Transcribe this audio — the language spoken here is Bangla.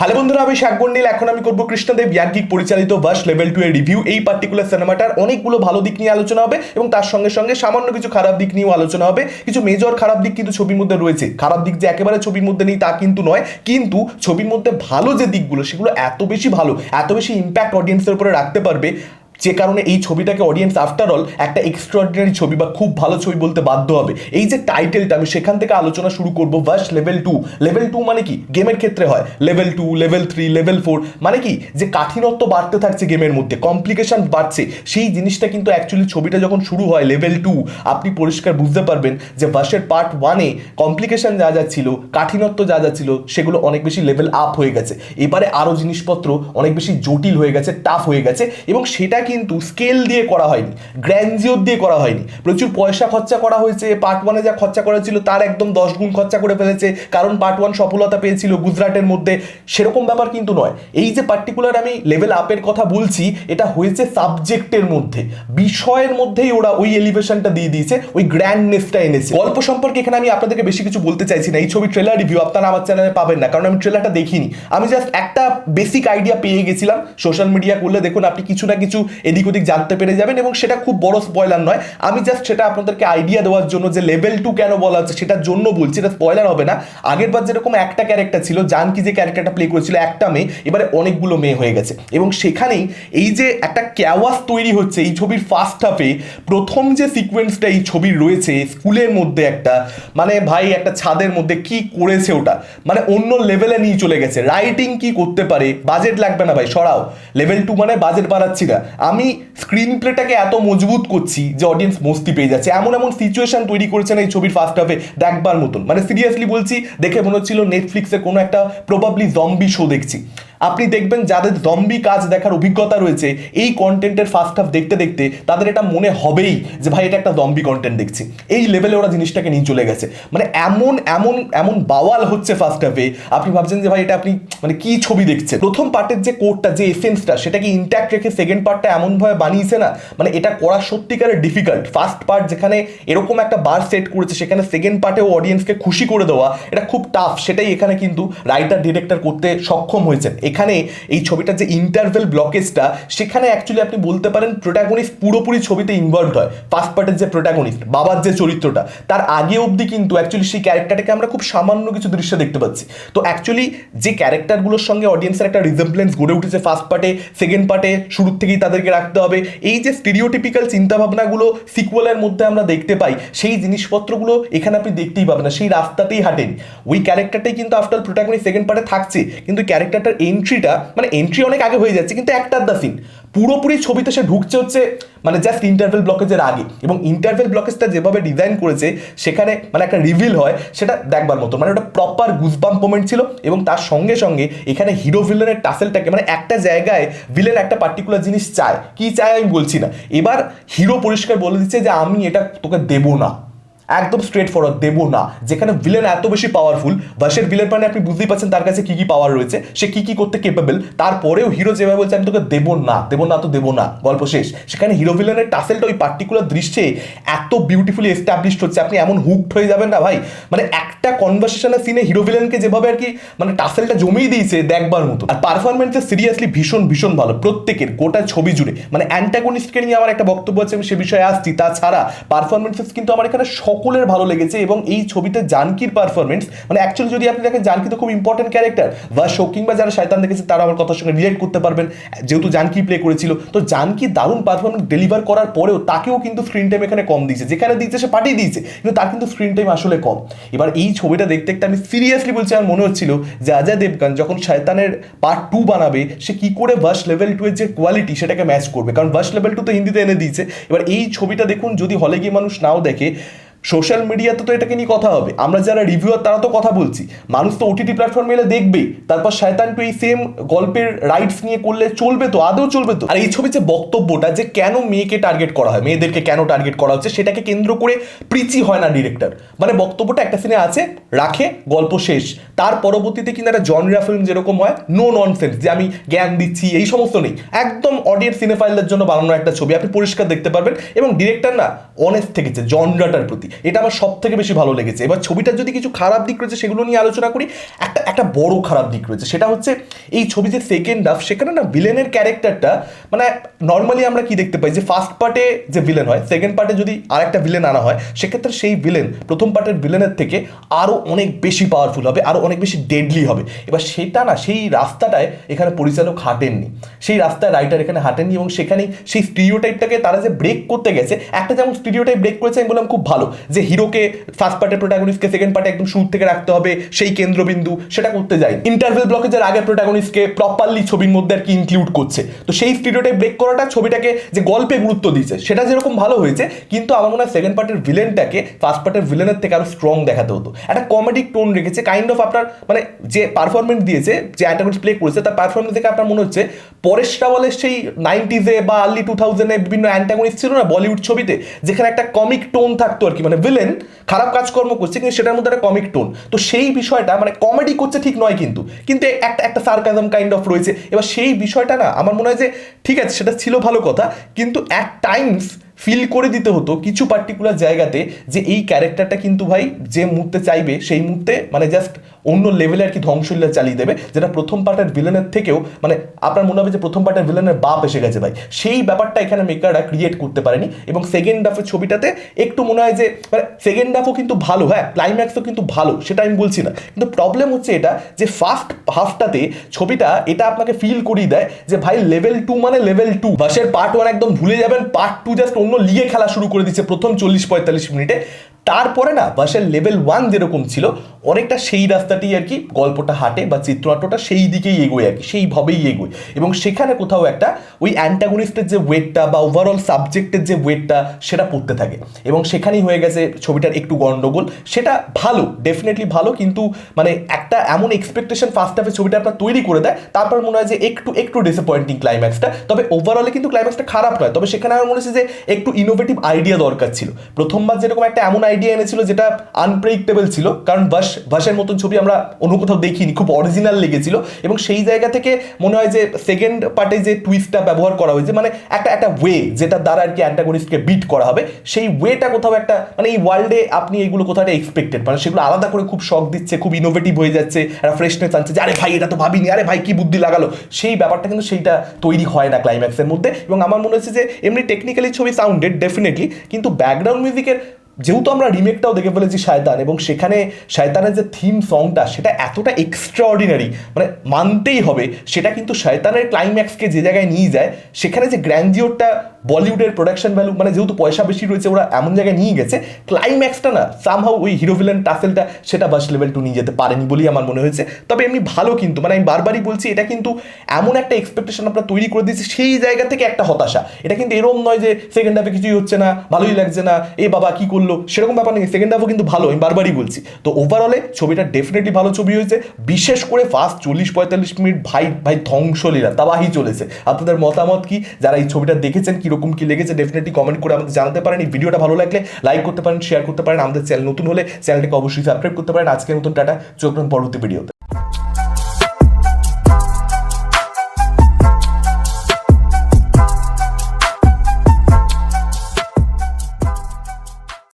হ্যালো বন্ধুরা, আমি শাকবন্ডিল এখন আমি করব কৃষ্ণদেব ইয়াজ্ঞিক পরিচালিত বাস লেভেল টু এর রিভিউ। এই পার্টিকুলার সিনেমাটার অনেকগুলো ভালো দিক নিয়ে আলোচনা হবে এবং তার সঙ্গে সঙ্গে সামান্য কিছু খারাপ দিক নিয়েও আলোচনা হবে। কিছু মেজর খারাপ দিক কিন্তু ছবির মধ্যে রয়েছে। খারাপ দিক যে একেবারে ছবির মধ্যে নেই তা কিন্তু নয়, কিন্তু ছবির মধ্যে ভালো যে দিকগুলো, সেগুলো এত বেশি ভালো, এত বেশি ইম্প্যাক্ট অডিয়েন্সের উপরে রাখতে পারবে। যে কারণে এই ছবিটাকে অডিয়েন্স আফটার অল একটা এক্সট্রাঅর্ডিনারি ছবি বা খুব ভালো ছবি বলতে বাধ্য হবে। এই যে টাইটেলটা আমি সেখান থেকে আলোচনা শুরু করব Vash level two level two মানে কি? গেমের ক্ষেত্রে হয়। Level two level three level four মানে কি? যে কাঠিনত্ব বাড়তে থাকছে গেমের মধ্যে কমপ্লিকেশন বাড়ছে। সেই জিনিসটা কিন্তু অ্যাকচুয়ালি ছবিটা যখন শুরু হয় লেভেল টু আপনি পরিষ্কার বুঝতে পারবেন যে ভার্সের পার্ট ওয়ানে কমপ্লিকেশন যা যা ছিল কাঠিনত্ব যা যা ছিল, সেগুলো অনেক বেশি লেভেল আপ হয়ে গেছে। এবারে আরও জিনিসপত্র অনেক বেশি জটিল হয়ে গেছে টাফ হয়ে গেছে এবং সেটা কিন্তু স্কেল দিয়ে করা হয়নি গ্র্যান্ডিওর দিয়ে করা হয়নি। প্রচুর পয়সা খরচা করা হয়েছে পার্ট ওয়ানে যা খরচা করা ছিল তার একদম দশ গুণ খরচা করে ফেলেছে, কারণ পার্ট ওয়ান সফলতা পেয়েছিল গুজরাটের মধ্যে। সেরকম ব্যাপার কিন্তু নয়। এই যে পার্টিকুলার আমি লেভেল আপের কথা বলছি, এটা হয়েছে সাবজেক্টের মধ্যে। বিষয়ের মধ্যেই ওরা ওই এলিভেশনটা দিয়ে দিয়েছে, ওই গ্র্যান্ডনেসটা এনেছে। গল্প সম্পর্কে এখানে আমি আপনাদেরকে বেশি কিছু বলতে চাইছি না। এই ছবি ট্রেলার রিভিউ আপনারা আমার চ্যানেলে পাবেন না, কারণ আমি ট্রেলারটা দেখিনি। আমি জাস্ট একটা বেসিক আইডিয়া পেয়ে গেছিলাম। সোশ্যাল মিডিয়া করলে দেখুন, আপনি কিছু না কিছু এদিক ওদিক জানতে পেরে যাবেন এবং সেটা খুব বড় স্পয়লার নয়। আমি জাস্ট সেটা আপনাদেরকে আইডিয়া দেওয়ার জন্য যে লেভেল টু কেন বলা হচ্ছে সেটার জন্য বলছি, এটা স্পয়লার হবে না। আগের বার যেরকম একটা ক্যারেক্টার ছিল, জানকি যে ক্যারেক্টারটা প্লে করেছিল, একটা মেয়ে, এবারে অনেকগুলো মেয়ে হয়ে গেছে। এবং সেখানেই এই যে একটা ক্যাওয়াস তৈরি হচ্ছে এই ছবির ফার্স্ট হাফে প্রথম যে সিকোয়েন্সটা এই ছবির রয়েছে, স্কুলের মধ্যে একটা মানে ভাই একটা ছাদের মধ্যে কি করেছে ওটা? মানে অন্য লেভেলে নিয়ে চলে গেছে। রাইটিং কি করতে পারে? বাজেট লাগবে না ভাই, সরাও। লেভেল টু মানে বাজেট বাড়াচ্ছি না। আমি স্ক্রিন প্লেটাকে এত মজবুত করছি যে অডিয়েন্স মস্তি পেয়ে যাচ্ছে। এমন এমন সিচুয়েশন তৈরি করেছেন এই ছবির ফার্স্ট হাফে দেখবার মতন। মানে সিরিয়াসলি বলছি, দেখে মনে হচ্ছিল নেটফ্লিক্সের কোনো একটা প্রবাবলি জম্বি শো দেখছি। আপনি দেখবেন যাদের দম্বি কাজ দেখার অভিজ্ঞতা রয়েছে, এই কন্টেন্টের ফার্স্ট হাফ দেখতে দেখতে তাদের এটা মনে হবেই যে ভাই, এটা একটা দম্বি কন্টেন্ট দেখছি। এই লেভেলে ওরা জিনিসটাকে নিয়ে চলে গেছে। মানে এমন এমন এমন বাওয়াল হচ্ছে ফার্স্ট হাফে আপনি ভাবছেন যে ভাই, এটা আপনি মানে কি ছবি দেখছেন? প্রথম পার্টের যে কোডটা যে এসেন্সটা সেটাকে ইন্ট্যাক্ট রেখে সেকেন্ড পার্টটা এমনভাবে বানিয়েছে না? মানে এটা করা সত্যিকারের ডিফিকাল্ট ফার্স্ট পার্ট যেখানে এরকম একটা বার সেট করেছে, সেখানে সেকেন্ড পার্টেও অডিয়েন্সকে খুশি করে দেওয়া, এটা খুব টাফ সেটাই এখানে কিন্তু রাইটার ডিরেক্টর করতে সক্ষম হয়েছেন। এখানে এই ছবিটার যে ইন্টারভেল ব্লকেজটা সেখানে অ্যাকচুয়ালি আপনি বলতে পারেন প্রোটাগনিস্ট পুরোপুরি ছবিতে ইনভলভ হয়। ফার্স্ট পার্টের যে প্রোটাগনিস্ট বাবার যে চরিত্রটা, তার আগে অবধি কিন্তু অ্যাকচুয়ালি সেই ক্যারেক্টারটাকে আমরা খুব সামান্য কিছু দৃশ্য দেখতে পাচ্ছি। তো অ্যাকচুয়ালি যে ক্যারেক্টারগুলোর সঙ্গে অডিয়েন্সের একটা রিজেম্বলেন্স গড়ে উঠেছে ফার্স্ট পার্টে সেকেন্ড পার্টে শুরুর থেকেই তাদেরকে রাখতে হবে। এই যে স্টিরিওটিপিক্যাল চিন্তাভাবনাগুলো সিকুয়ালের মধ্যে আমরা দেখতে পাই, সেই জিনিসপত্রগুলো এখানে আপনি দেখতেই পাবেন না, সেই রাস্তাতেই হাঁটেন। ওই ক্যারেক্টারটাই কিন্তু আফটার প্রোটাগনিস্ট সেকেন্ড পার্টে থাকছে, কিন্তু ক্যারেক্টারটার এন্ট্রিটা মানে এন্ট্রি অনেক আগে হয়ে যাচ্ছে, কিন্তু একটা দ্য সিন পুরোপুরি ছবিতে সে ঢুকছে হচ্ছে মানে জাস্ট ইন্টারভেল ব্লকেজের আগে। এবং ইন্টারভেল ব্লকেজটা যেভাবে ডিজাইন করেছে, সেখানে মানে একটা রিভিল হয়, সেটা দেখবার মতো। মানে ওটা প্রপার গুজবাম মোমেন্ট ছিল, এবং তার সঙ্গে সঙ্গে এখানে হিরো ভিলেনের টাসেলটাকে মানে একটা জায়গায় ভিলেন একটা পার্টিকুলার জিনিস চায়। কি চায় আমি বলছি না। এবার হিরো পরিষ্কার বলে দিচ্ছে যে, আমি এটা তোকে দেবো না। একদম স্ট্রেট ফরওয়ার্ড দেবো না। যেখানে ভিলেন এত বেশি পাওয়ারফুল ভাসের ভিলেন মানে আপনি বুঝতেই পারছেন তার কাছে কি কি পাওয়ার রয়েছে, সে কি কি করতে কেপেবল তারপরেও হিরো যেভাবে বলছে, আমি তোকে দেবো না দেবো না তো দেবো না, গল্প শেষ। সেখানে হিরো ভিলেনের টাসেলটা ওই পার্টিকুলার দৃশ্যে এত বিউটিফুলি এস্টাবলিশড হচ্ছে, আপনি এমন হুকড হয়ে যাবেন না ভাই। মানে একটা কনভারসেশনের সিনে হিরো ভিলেনকে যেভাবে আর কি মানে টাসেলটা জমিয়ে দিয়েছে দেখবার মতো। আর পারফরমেন্সে সিরিয়াসলি ভীষণ ভীষণ ভালো, প্রত্যেকের, গোটা ছবি জুড়ে। মানে অ্যান্টাগনিস্টকে নিয়ে আমার একটা বক্তব্য আছে, আমি সে বিষয়ে আসছি। তাছাড়া পারফরমেন্সেস কিন্তু আমার এখানে সকলের ভালো লেগেছে এবং এই ছবিতে জানকির পারফরমেন্স মানে অ্যাকচুয়ালি যদি আপনি দেখেন, জানকি তো খুব ইম্পর্টেন্ট ক্যারেক্টার বা শোকিং বা যারা শয়তান দেখেছে, তারা আমার কথার সঙ্গে রিলেট করতে পারবেন। যেহেতু জানকি প্লে করেছিল, তো জানকি দারুণ পারফরমেন্স ডেলিভার করার পরেও তাকেও কিন্তু স্ক্রিন টাইম এখানে কম দিয়েছে। যেখানে দিয়েছে, সে পাঠিয়ে দিয়েছে, কিন্তু তার কিন্তু স্ক্রিন টাইম আসলে কম। এবার এই ছবিটা দেখতে দেখতে আমি সিরিয়াসলি বলছি, আমার মনে হচ্ছিল যে অজয় দেবগান যখন শয়তানের পার্ট টু বানাবে, সে কি করে ভাস লেভেল টু এর যে কোয়ালিটি সেটাকে ম্যাচ করবে? কারণ ভাস লেভেল টু তো হিন্দিতে এনে দিয়েছে। এবার এই ছবিটা দেখুন, যদি হলে গিয়ে মানুষ নাও দেখে সোশ্যাল মিডিয়াতে তো এটাকে নিয়ে কথা হবে। আমরা যারা রিভিউয়ার তারা তো কথা বলছি। মানুষ তো ওটিটি প্ল্যাটফর্মে এলে দেখবেই তারপর শয়তান টু এই সেম গল্পের রাইটস নিয়ে করলে চলবে তো, আদৌ চলবে তো? আর এই ছবি যে বক্তব্যটা যে কেন মেয়েকে টার্গেট করা হয়, মেয়েদেরকে কেন টার্গেট করা হচ্ছে, সেটাকে কেন্দ্র করে প্রিচি হয় না ডিরেক্টর মানে বক্তব্যটা একটা সিনে আছে, রাখে, গল্প শেষ। তার পরবর্তীতে কিন্তু একটা জনরা ফিল্ম যেরকম হয় নো ননসেন্স যে আমি জ্ঞান দিচ্ছি, এই সমস্ত নেই। একদম অডিয়েন্স সিনেফাইলদের জন্য বানানো একটা ছবি, আপনি পরিষ্কার দেখতে পারবেন। এবং ডিরেক্টর না অনেস্ট থেকেছে জনরাটার প্রতি। এটা আমার সব থেকে বেশি ভালো লেগেছে। এবার ছবিটার যদি কিছু খারাপ দিক রয়েছে, সেগুলো নিয়ে আলোচনা করি। একটা একটা বড় খারাপ দিক রয়েছে, সেটা হচ্ছে এই ছবি যে সেকেন্ড হাফ সেখানে না ভিলেনের ক্যারেক্টারটা মানে নর্মালি আমরা কি দেখতে পাই যে ফার্স্ট পার্টে যে ভিলেন হয় সেকেন্ড পার্টে যদি আর একটা ভিলেন আনা হয়, সেক্ষেত্রে সেই ভিলেন প্রথম পার্টের ভিলেনের থেকে আরও অনেক বেশি পাওয়ারফুল হবে আরও অনেক বেশি ডেডলি হবে। এবার সেটা না, সেই রাস্তাটায় এখানে পরিচালক হাঁটেননি। সেই রাস্তায় রাইটার এখানে হাঁটেননি এবং সেখানে সেই স্টিরিওটাইপটাকে তারা যে ব্রেক করতে গেছে, একটা যেমন স্টিরিওটাইপ ব্রেক করেছে, আমি বললাম খুব ভালো। যে হিরোকে ফার্স্ট পার্টের প্রোটাগনিস্টকে সেকেন্ড পার্টে একদম শুরু থেকে রাখতে হবে, সেই কেন্দ্রবিন্দু, সেটা করতে যায় ইন্টারভেল ব্লকেজের আগের প্রোটাগনিস্টকে প্রপারলি ছবির মধ্যে আর কি ইনক্লুড করছে। তো সেই স্টিরিওটাইপ ব্রেক করাটা ছবিটাকে যে গল্পে গুরুত্ব দিয়েছে, সেটা যেরকম ভালো হয়েছে, কিন্তু আমার মনে হয় সেকেন্ড পার্টের ভিলেনটাকে ফার্স্ট পার্টের ভিলেনের থেকে আরও স্ট্রং দেখাতে হতো। একটা কমেডিক টোন রেখেছে কাইন্ড অফ আপনার মানে যে পারফরমেন্স দিয়েছে, যে অ্যান্টাগনিস্ট প্লে করেছে, তার পারফরমেন্স দেখে আপনার মনে হচ্ছে পরেশ রাওয়ালের সেই নাইনটিজে বা আর্লি টু থাউজেন্ডে বিভিন্ন অ্যান্টাগনিস্ট ছিল না বলিউড ছবিতে, যেখানে একটা কমিক টোন থাকতো আর কি মানে ভিলেন খারাপ কাজকর্ম করছে, কিন্তু সেটার মধ্যে একটা কমিক টোন তো সেই বিষয়টা মানে কমেডি করছে ঠিক নয় কিন্তু। কিন্তু একটা একটা সার্কাজম কাইন্ড অফ রয়েছে। এবার সেই বিষয়টা না, আমার মনে হয় যে ঠিক আছে, সেটা ছিল ভালো কথা, কিন্তু অ্যাট টাইমস ফিল করে দিতে হতো কিছু পার্টিকুলার জায়গাতে যে এই ক্যারেক্টারটা কিন্তু ভাই যে মুহূর্তে চাইবে, সেই মুহূর্তে মানে জাস্ট অন্য লেভেলে আর কি ধ্বংসলীলা চালিয়ে দেবে, যেটা প্রথম পার্টের ভিলেনের থেকেও মানে আপনার মনে হবে যে প্রথম পার্টের ভিলেনের বাপ এসে গেছে ভাই। সেই ব্যাপারটা এখানে মেকাররা ক্রিয়েট করতে পারেনি এবং সেকেন্ড হাফের ছবিটাতে একটু মনে হয় যে মানে সেকেন্ড হাফও কিন্তু ভালো হ্যাঁ ক্লাইম্যাক্সও কিন্তু ভালো, সেটা আমি বলছি না। কিন্তু প্রবলেম হচ্ছে এটা যে ফার্স্ট হাফটাতে ছবিটা এটা আপনাকে ফিল করিয়ে দেয় যে ভাই লেভেল টু মানে লেভেল টু বাসের পার্ট ওয়ান একদম ভুলে যাবেন পার্ট টু জাস্ট অন্য লিগে খেলা শুরু করে দিচ্ছে প্রথম চল্লিশ পঁয়তাল্লিশ মিনিটে। তারপরে না বাসের লেভেল ওয়ান যেরকম ছিল, অনেকটা সেই রাস্তাতেই আর কি গল্পটা হাঁটে বা চিত্রনাট্যটা সেই দিকেই এগোয় আর কি, সেইভাবেই এগোয়। এবং সেখানে কোথাও একটা ওই অ্যান্টাগনিস্টের যে ওয়েটটা বা ওভারঅল সাবজেক্টের যে ওয়েটটা সেটা পড়তে থাকে। এবং সেখানেই হয়ে গেছে ছবিটার একটু গন্ডগোল। সেটা ভালো ডেফিনেটলি ভালো, কিন্তু মানে একটা এমন এক্সপেকটেশন ফার্স্ট হাফে ছবিটা আপনার তৈরি করে দেয়, তারপর মনে হয় যে একটু একটু ডিসঅ্যাপয়েন্টিং ক্লাইম্যাক্সটা তবে ওভারঅলে কিন্তু ক্লাইম্যাক্সটা খারাপ নয়। তবে সেখানে আমার মনে হচ্ছে যে একটু ইনোভেটিভ আইডিয়া দরকার ছিল। প্রথমবার যেরকম একটা এমন আইডিয়া এনেছিল যেটা আনপ্রেডিক্টেবল ছিল। কারণ বাস, বাসের মতন ছবি আমরা অন্য কোথাও দেখিনি, খুব অরিজিনাল লেগেছিল। এবং সেই জায়গা থেকে মনে হয় যে সেকেন্ড পার্টে যে টুইস্টটা ব্যবহার করা হয়েছে মানে একটা একটা ওয়ে যেটা দ্বারা আর কি অ্যান্টাগনিস্টকে বিট করা হবে, সেই ওয়েটা কোথাও একটা মানে এই ওয়ার্ল্ডে আপনি এগুলো কোথাও একটা এক্সপেক্টেড মানে সেগুলো আলাদা করে খুব শখ দিচ্ছে, খুব ইনোভেটিভ হয়ে যাচ্ছে, একটা ফ্রেশনেস আনছে যে, আরে ভাই, এটা তো ভাবিনি, আরে ভাই, কি বুদ্ধি লাগালো? সেই ব্যাপারটা কিন্তু সেইটা তৈরি হয় না ক্লাইম্যাক্সের মধ্যে। এবং আমার মনে হচ্ছে যে, এমনি টেকনিক্যালি ছবি সাউন্ডেড ডেফিনেটলি কিন্তু ব্যাকগ্রাউন্ড মিউজিকের যেহেতু আমরা রিমেকটাও দেখে ফেলেছি শায়তান, এবং সেখানে শায়তানের যে থিম সংটা সেটা এতটা এক্সট্রাঅর্ডিনারি মানে মানতেই হবে। সেটা কিন্তু শায়তানের ক্লাইম্যাক্সকে যে জায়গায় নিয়ে যায়, সেখানে যে গ্র্যান্ডিওরটা বলিউডের প্রোডাকশন ভ্যালু মানে যেহেতু পয়সা বেশি রয়েছে, ওরা এমন জায়গায় নিয়ে গেছে ক্লাইম্যাক্সটা না সামহাও ওই হিরো ভিলেন টাসেলটা সেটা বাস লেভেল টু নিয়ে যেতে পারেনি বলেই আমার মনে হয়েছে। তবে এমনি ভালো কিন্তু মানে আমি বারবারই বলছি, এটা কিন্তু এমন একটা এক্সপেকটেশন আমরা তৈরি করে দিয়েছি, সেই জায়গা থেকে একটা হতাশা। এটা কিন্তু এরকম নয় যে সেকেন্ড হাফে কিছুই হচ্ছে না, ভালোই লাগছে না, এ বাবা কি করল, সেরকম ব্যাপার নেই সেকেন্ড হাফও কিন্তু ভালো, আমি বারবারই বলছি। তো ওভারঅলে ছবিটা ডেফিনেটলি ভালো ছবি হয়েছে, বিশেষ করে ফার্স্ট চল্লিশ পঁয়তাল্লিশ মিনিট ভাই ভাই ধ্বংসলীলা, তাবাহি চলেছে। আপনাদের মতামত কি? যারা এই ছবিটা দেখেছেন কীরকম কী লেগেছে ডেফিনেটলি কমেন্ট করে আমাদের জানাতে পারেন। এই ভিডিওটা ভালো লাগলে লাইক করতে পারেন শেয়ার করতে পারেন। আমাদের চ্যানেল নতুন হলে চ্যানেলটাকে অবশ্যই সাবস্ক্রাইব করতে পারেন। আজকের নতুন টাটা, চোখ পরবর্তী ভিডিওতে